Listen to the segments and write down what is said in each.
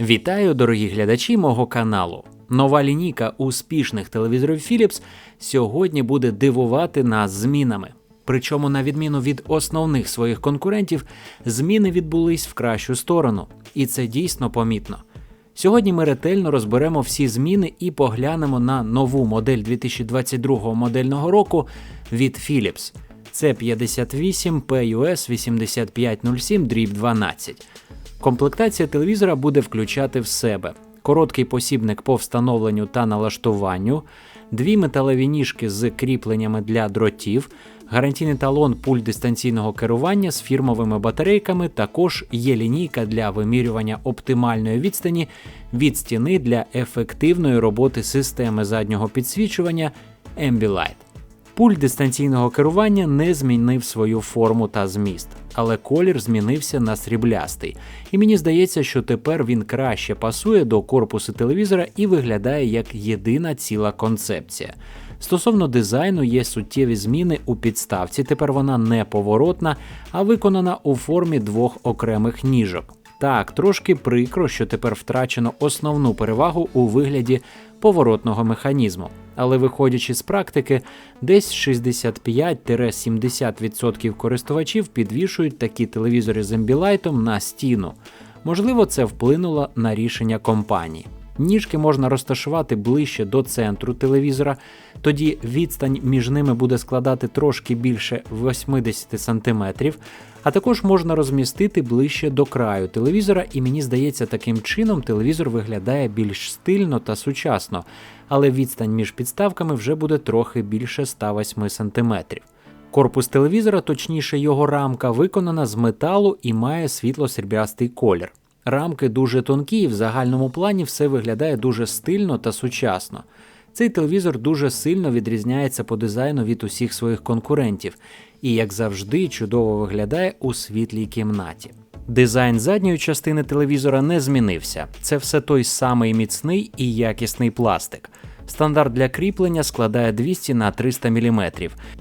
Вітаю, дорогі глядачі мого каналу. Нова лінійка успішних телевізорів Philips сьогодні буде дивувати нас змінами. Причому, на відміну від основних своїх конкурентів, зміни відбулись в кращу сторону, і це дійсно помітно. Сьогодні ми ретельно розберемо всі зміни і поглянемо на нову модель 2022 модельного року від Philips. Це 58 PUS 8507 12. Комплектація телевізора буде включати в себе короткий посібник по встановленню та налаштуванню, дві металеві ніжки з кріпленнями для дротів, гарантійний талон пульт дистанційного керування з фірмовими батарейками. Також є лінійка для вимірювання оптимальної відстані від стіни для ефективної роботи системи заднього підсвічування Ambilight. Пульт дистанційного керування не змінив свою форму та зміст, але колір змінився на сріблястий, і мені здається, що тепер він краще пасує до корпусу телевізора і виглядає як єдина ціла концепція. Стосовно дизайну є суттєві зміни у підставці. Тепер вона не поворотна, а виконана у формі двох окремих ніжок. Так, трошки прикро, що тепер втрачено основну перевагу у вигляді поворотного механізму. Але виходячи з практики, десь 65-70% користувачів підвішують такі телевізори з ембілайтом на стіну. Можливо, це вплинуло на рішення компанії. Ніжки можна розташувати ближче до центру телевізора, тоді відстань між ними буде складати трошки більше 80 см, а також можна розмістити ближче до краю телевізора, і мені здається, таким чином телевізор виглядає більш стильно та сучасно, але відстань між підставками вже буде трохи більше 108 см. Корпус телевізора, точніше його рамка, виконана з металу і має світло-сріблястий колір. Рамки дуже тонкі, і в загальному плані все виглядає дуже стильно та сучасно. Цей телевізор дуже сильно відрізняється по дизайну від усіх своїх конкурентів і, як завжди, чудово виглядає у світлій кімнаті. Дизайн задньої частини телевізора не змінився. Це все той самий міцний і якісний пластик. Стандарт для кріплення складає 200 на 300 мм.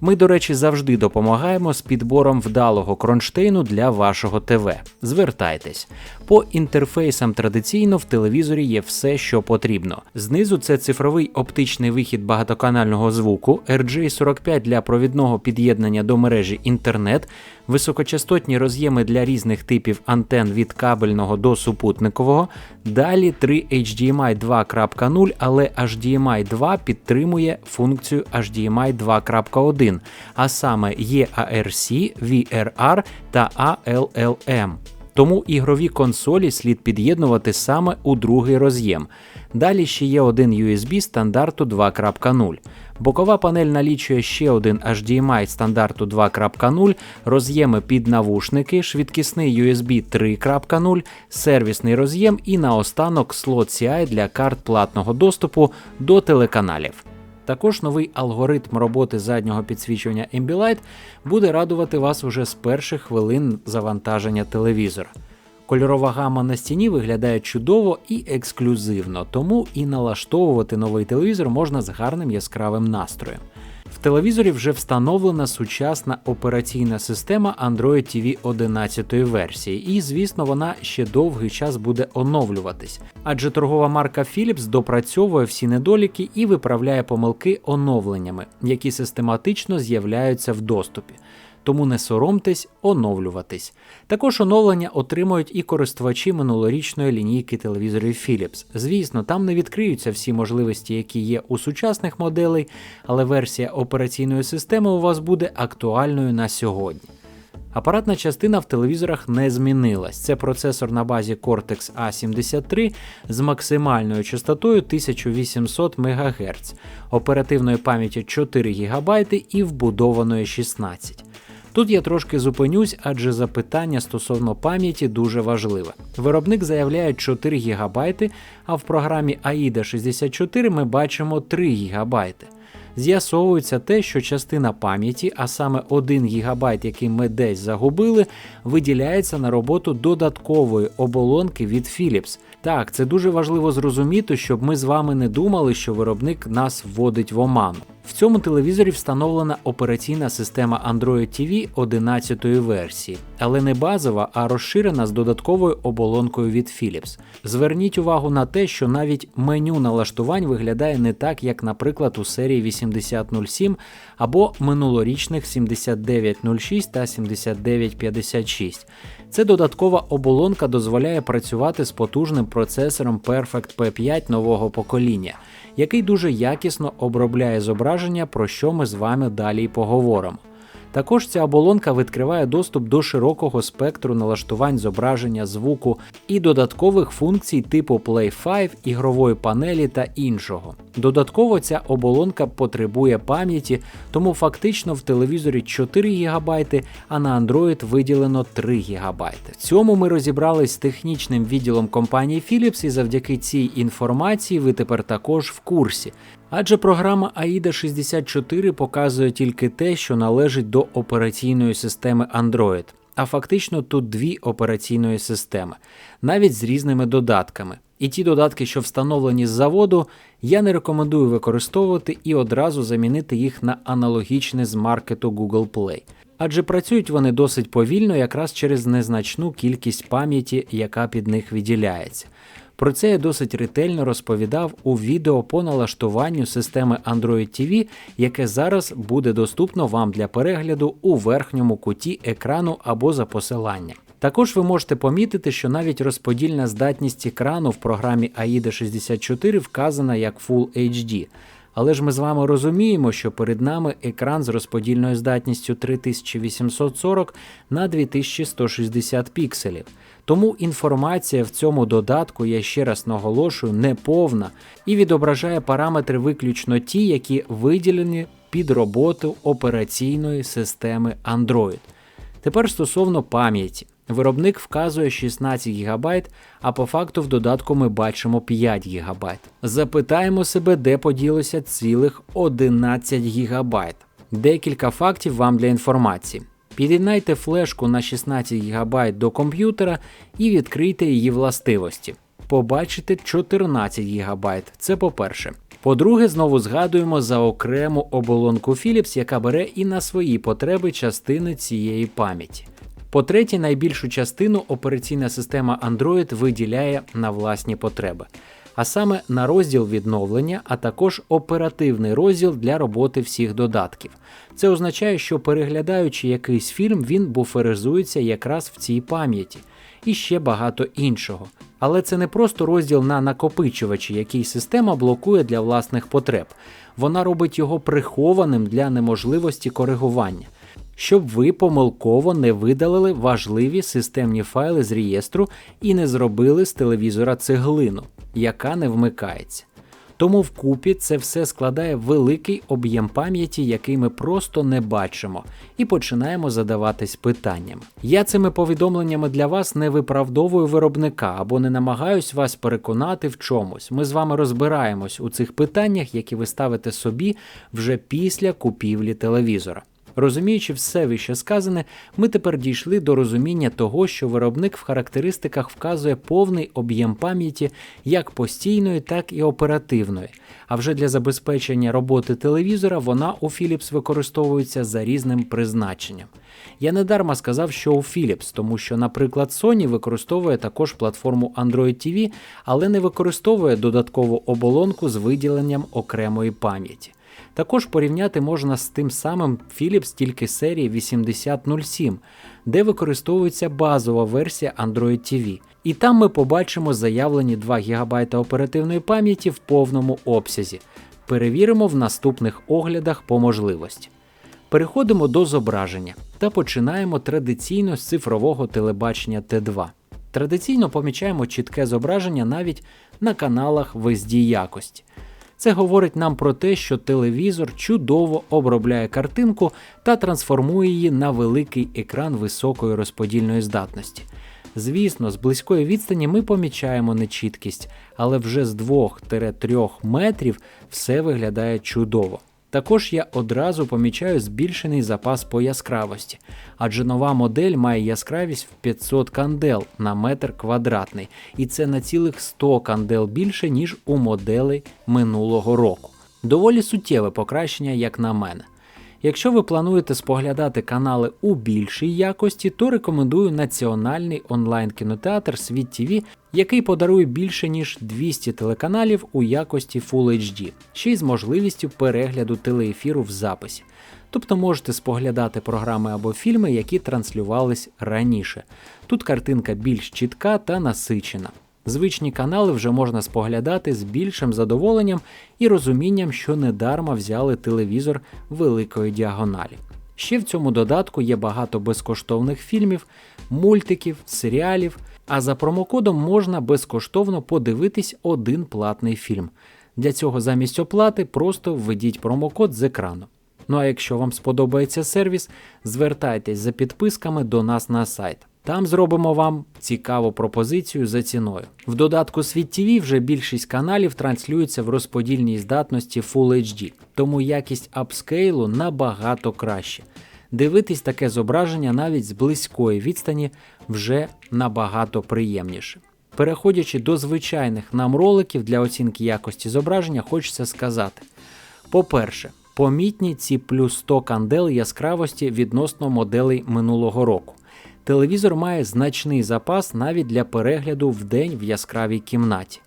Ми, до речі, завжди допомагаємо з підбором вдалого кронштейну для вашого ТВ. Звертайтесь. По інтерфейсам традиційно в телевізорі є все, що потрібно. Знизу це цифровий оптичний вихід багатоканального звуку, RJ45 для провідного під'єднання до мережі інтернет, високочастотні роз'єми для різних типів антен від кабельного до супутникового. Далі 3 HDMI 2.0, але HDMI 2 підтримує функцію HDMI 2.1, а саме EARC, VRR та ALLM. Тому ігрові консолі слід під'єднувати саме у другий роз'єм. Далі ще є один USB стандарту 2.0. Бокова панель налічує ще один HDMI стандарту 2.0, роз'єми під навушники, швидкісний USB 3.0, сервісний роз'єм і наостанок слот CI для карт платного доступу до телеканалів. Також новий алгоритм роботи заднього підсвічування Ambilight буде радувати вас уже з перших хвилин завантаження телевізора. Кольорова гама на стіні виглядає чудово і ексклюзивно, тому і налаштовувати новий телевізор можна з гарним яскравим настроєм. В телевізорі вже встановлена сучасна операційна система Android TV 11 версії, і, звісно, вона ще довгий час буде оновлюватись, адже торгова марка Philips допрацьовує всі недоліки і виправляє помилки оновленнями, які систематично з'являються в доступі тому не соромтесь оновлюватись. Також оновлення отримують і користувачі минулорічної лінійки телевізорів Philips. Звісно, там не відкриються всі можливості, які є у сучасних моделей, але версія операційної системи у вас буде актуальною на сьогодні. Апаратна частина в телевізорах не змінилась. Це процесор на базі Cortex A73 з максимальною частотою 1800 МГц, оперативною пам'яттю 4 ГБ і вбудованою 16 Тут я трошки зупинюсь, адже запитання стосовно пам'яті дуже важливе. Виробник заявляє 4 ГБ, а в програмі AIDA 64 ми бачимо 3 ГБ. З'ясовується те, що частина пам'яті, а саме 1 ГБ, який ми десь загубили, виділяється на роботу додаткової оболонки від Philips. Так, це дуже важливо зрозуміти, щоб ми з вами не думали, що виробник нас вводить в оману. В цьому телевізорі встановлена операційна система Android TV 11 версії, але не базова, а розширена з додатковою оболонкою від Philips. Зверніть увагу на те, що навіть меню налаштувань виглядає не так, як, наприклад, у серії 8007 або минулорічних 7906 та 7956. Це додаткова оболонка дозволяє працювати з потужним процесором Perfect P5 нового покоління, який дуже якісно обробляє зображення, про що ми з вами далі поговоримо. Також ця оболонка відкриває доступ до широкого спектру налаштувань зображення, звуку і додаткових функцій типу Play 5, ігрової панелі та іншого. Додатково ця оболонка потребує пам'яті, тому фактично в телевізорі 4 ГБ, а на Android виділено 3 ГБ. В цьому ми розібрались з технічним відділом компанії Philips і завдяки цій інформації ви тепер також в курсі. Адже програма AIDA 64 показує тільки те, що належить до операційної системи Android. А фактично тут дві операційної системи, навіть з різними додатками. І ті додатки, що встановлені з заводу, я не рекомендую використовувати і одразу замінити їх на аналогічне з маркету Google Play. Адже працюють вони досить повільно якраз через незначну кількість пам'яті, яка під них виділяється. Про це я досить ретельно розповідав у відео по налаштуванню системи Android TV, яке зараз буде доступно вам для перегляду у верхньому куті екрану або за посиланням. Також ви можете помітити, що навіть розподільна здатність екрану в програмі AIDA 64 вказана як Full HD. Але ж ми з вами розуміємо, що перед нами екран з розподільною здатністю 3840 на 2160 пікселів. Тому інформація в цьому додатку, я ще раз наголошую, не повна і відображає параметри виключно ті, які виділені під роботу операційної системи Android. Тепер стосовно пам'яті. Виробник вказує 16 ГБ, а по факту в додатку ми бачимо 5 ГБ. Запитаємо себе, де поділося цілих 11 ГБ. Декілька фактів вам для інформації. Під'єднайте флешку на 16 ГБ до комп'ютера і відкрийте її властивості. Побачите 14 ГБ. Це по-перше. По-друге, знову згадуємо за окрему оболонку Philips, яка бере і на свої потреби частини цієї пам'яті. По-третє, найбільшу частину операційна система Android виділяє на власні потреби, а саме на розділ відновлення, а також оперативний розділ для роботи всіх додатків. Це означає, що переглядаючи якийсь фільм, він буферизується якраз в цій пам'яті і ще багато іншого. Але це не просто розділ на накопичувачі, який система блокує для власних потреб. Вона робить його прихованим для неможливості коригування щоб ви помилково не видалили важливі системні файли з реєстру і не зробили з телевізора цеглину, яка не вмикається. Тому вкупі це все складає великий об'єм пам'яті, який ми просто не бачимо, і починаємо задаватись питанням. Я цими повідомленнями для вас не виправдовую виробника або не намагаюсь вас переконати в чомусь. Ми з вами розбираємось у цих питаннях, які ви ставите собі вже після купівлі телевізора. Розуміючи все вище сказане, ми тепер дійшли до розуміння того, що виробник в характеристиках вказує повний об'єм пам'яті як постійної, так і оперативної. А вже для забезпечення роботи телевізора вона у Philips використовується за різним призначенням. Я недарма сказав, що у Philips, тому що, наприклад, Sony використовує також платформу Android TV, але не використовує додаткову оболонку з виділенням окремої пам'яті. Також порівняти можна з тим самим Philips тільки серії 8007, де використовується базова версія Android TV. І там ми побачимо заявлені 2 ГБ оперативної пам'яті в повному обсязі. Перевіримо в наступних оглядах по можливості. Переходимо до зображення та починаємо традиційно з цифрового телебачення Т2. Традиційно помічаємо чітке зображення навіть на каналах в SD якості. Це говорить нам про те, що телевізор чудово обробляє картинку та трансформує її на великий екран високої розподільної здатності. Звісно, з близької відстані ми помічаємо нечіткість, але вже з 2-3 метрів все виглядає чудово. Також я одразу помічаю збільшений запас по яскравості, адже нова модель має яскравість в 500 кандел на метр квадратний, і це на цілих 100 кандел більше, ніж у моделей минулого року. Доволі суттєве покращення, як на мене. Якщо ви плануєте споглядати канали у більшій якості, то рекомендую національний онлайн-кінотеатр Світ ТВ, який подарує більше ніж 200 телеканалів у якості Full HD, ще й з можливістю перегляду телеефіру в записі. Тобто можете споглядати програми або фільми, які транслювались раніше. Тут картинка більш чітка та насичена. Звичні канали вже можна споглядати з більшим задоволенням і розумінням, що недарма взяли телевізор великої діагоналі. Ще в цьому додатку є багато безкоштовних фільмів, мультиків, серіалів, а за промокодом можна безкоштовно подивитись один платний фільм. Для цього замість оплати просто введіть промокод з екрану. Ну а якщо вам сподобається сервіс, звертайтесь за підписками до нас на сайт. Там зробимо вам цікаву пропозицію за ціною. В додатку Світ ТВ вже більшість каналів транслюється в розподільній здатності Full HD, тому якість апскейлу набагато краще. Дивитись таке зображення навіть з близької відстані вже набагато приємніше. Переходячи до звичайних нам роликів для оцінки якості зображення, хочеться сказати: по-перше, помітні ці плюс 100 кандел яскравості відносно моделей минулого року. Телевізор має значний запас навіть для перегляду в день в яскравій кімнаті.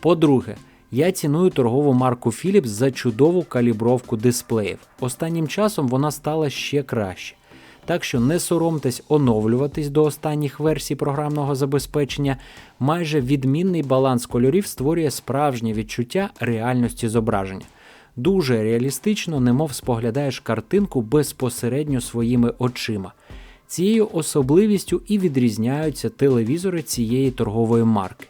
По-друге, я ціную торгову марку Philips за чудову калібровку дисплеїв. Останнім часом вона стала ще краще. Так що не соромтесь оновлюватись до останніх версій програмного забезпечення. Майже відмінний баланс кольорів створює справжнє відчуття реальності зображення. Дуже реалістично, немов споглядаєш картинку безпосередньо своїми очима. Цією особливістю і відрізняються телевізори цієї торгової марки.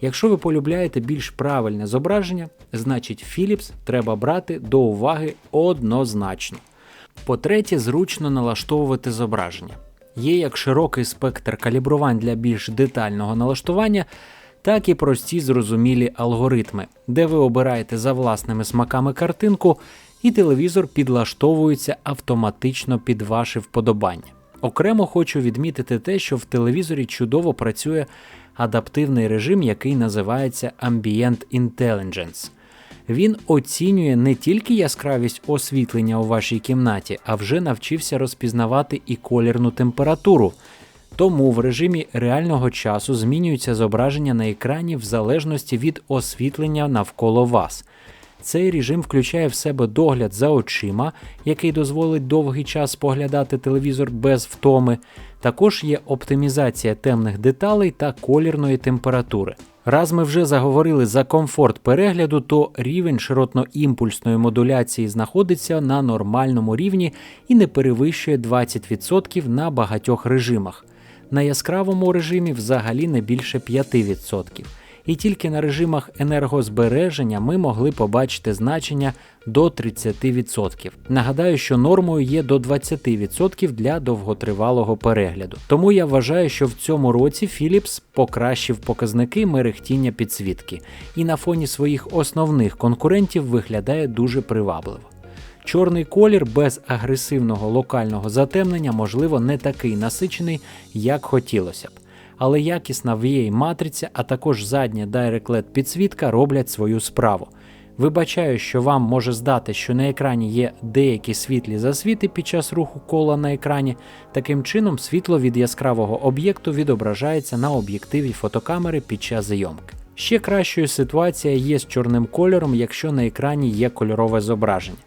Якщо ви полюбляєте більш правильне зображення, значить Philips треба брати до уваги однозначно. По-третє, зручно налаштовувати зображення. Є як широкий спектр калібрувань для більш детального налаштування, так і прості зрозумілі алгоритми, де ви обираєте за власними смаками картинку, і телевізор підлаштовується автоматично під ваші вподобання. Окремо хочу відмітити те, що в телевізорі чудово працює адаптивний режим, який називається Ambient Intelligence. Він оцінює не тільки яскравість освітлення у вашій кімнаті, а вже навчився розпізнавати і колірну температуру. Тому в режимі реального часу змінюється зображення на екрані в залежності від освітлення навколо вас. Цей режим включає в себе догляд за очима, який дозволить довгий час споглядати телевізор без втоми. Також є оптимізація темних деталей та колірної температури. Раз ми вже заговорили за комфорт перегляду, то рівень широтно-імпульсної модуляції знаходиться на нормальному рівні і не перевищує 20% на багатьох режимах. На яскравому режимі взагалі не більше 5% і тільки на режимах енергозбереження ми могли побачити значення до 30%. Нагадаю, що нормою є до 20% для довготривалого перегляду. Тому я вважаю, що в цьому році Philips покращив показники мерехтіння підсвітки і на фоні своїх основних конкурентів виглядає дуже привабливо. Чорний колір без агресивного локального затемнення, можливо, не такий насичений, як хотілося б але якісна va матриця, а також задня Direct LED підсвітка роблять свою справу. Вибачаю, що вам може здати, що на екрані є деякі світлі засвіти під час руху кола на екрані. Таким чином, світло від яскравого об'єкту відображається на об'єктиві фотокамери під час зйомки. Ще кращою ситуація є з чорним кольором, якщо на екрані є кольорове зображення.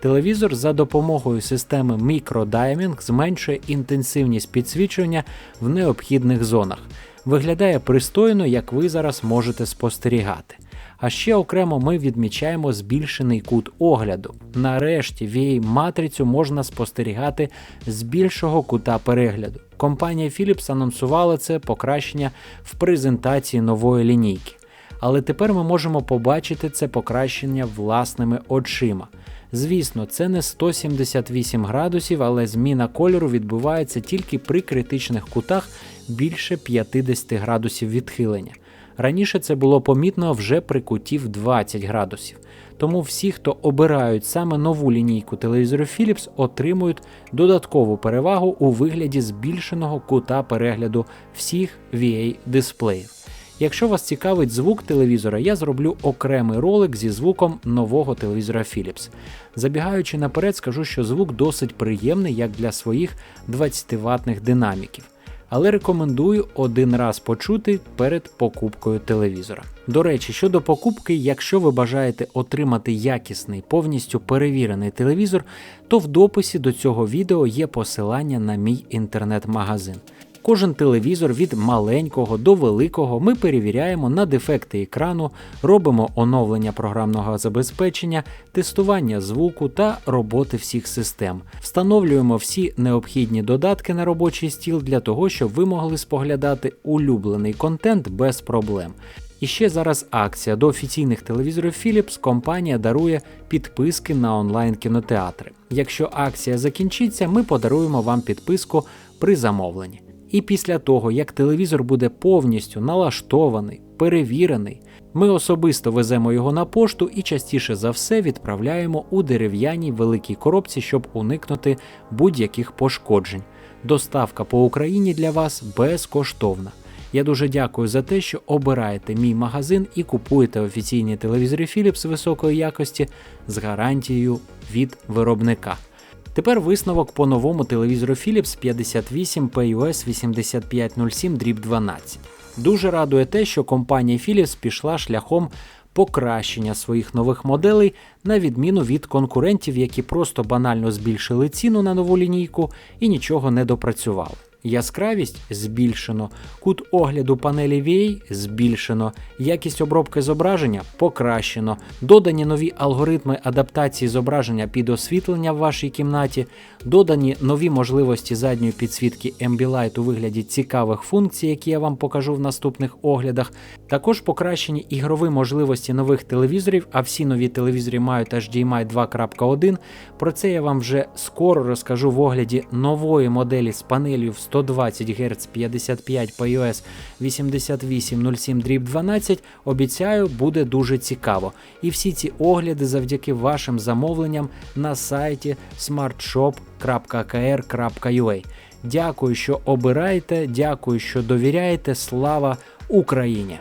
Телевізор за допомогою системи Microdiming зменшує інтенсивність підсвічування в необхідних зонах. Виглядає пристойно, як ви зараз можете спостерігати. А ще окремо ми відмічаємо збільшений кут огляду. Нарешті va матрицю можна спостерігати з більшого кута перегляду. Компанія Philips анонсувала це покращення в презентації нової лінійки. Але тепер ми можемо побачити це покращення власними очима. Звісно, це не 178 градусів, але зміна кольору відбувається тільки при критичних кутах більше 50 градусів відхилення. Раніше це було помітно вже при куті в 20 градусів. Тому всі, хто обирають саме нову лінійку телевізору Philips, отримують додаткову перевагу у вигляді збільшеного кута перегляду всіх VA дисплеїв. Якщо вас цікавить звук телевізора, я зроблю окремий ролик зі звуком нового телевізора Philips. Забігаючи наперед, скажу, що звук досить приємний як для своїх 20 ватних динаміків. Але рекомендую один раз почути перед покупкою телевізора. До речі, щодо покупки, якщо ви бажаєте отримати якісний, повністю перевірений телевізор, то в дописі до цього відео є посилання на мій інтернет-магазин. Кожен телевізор від маленького до великого ми перевіряємо на дефекти екрану, робимо оновлення програмного забезпечення, тестування звуку та роботи всіх систем. Встановлюємо всі необхідні додатки на робочий стіл для того, щоб ви могли споглядати улюблений контент без проблем. І ще зараз акція до офіційних телевізорів Philips компанія дарує підписки на онлайн кінотеатри. Якщо акція закінчиться, ми подаруємо вам підписку при замовленні. І після того, як телевізор буде повністю налаштований, перевірений, ми особисто веземо його на пошту і частіше за все відправляємо у дерев'яній великій коробці, щоб уникнути будь-яких пошкоджень. Доставка по Україні для вас безкоштовна. Я дуже дякую за те, що обираєте мій магазин і купуєте офіційні телевізори Philips високої якості з гарантією від виробника. Тепер висновок по новому телевізору Philips 58 PUS 8507 12. Дуже радує те, що компанія Philips пішла шляхом покращення своїх нових моделей, на відміну від конкурентів, які просто банально збільшили ціну на нову лінійку і нічого не допрацювали. Яскравість збільшено, кут огляду панелі VA збільшено, якість обробки зображення покращено, додані нові алгоритми адаптації зображення під освітлення в вашій кімнаті, додані нові можливості задньої підсвітки Ambilight у вигляді цікавих функцій, які я вам покажу в наступних оглядах. Також покращені ігрові можливості нових телевізорів, а всі нові телевізори мають HDMI 2.1. Про це я вам вже скоро розкажу в огляді нової моделі з панелью в 120 Гц 55 по iOS 8807 12 обіцяю, буде дуже цікаво. І всі ці огляди завдяки вашим замовленням на сайті smartshop.kr.ua. Дякую, що обираєте, дякую, що довіряєте. Слава Україні!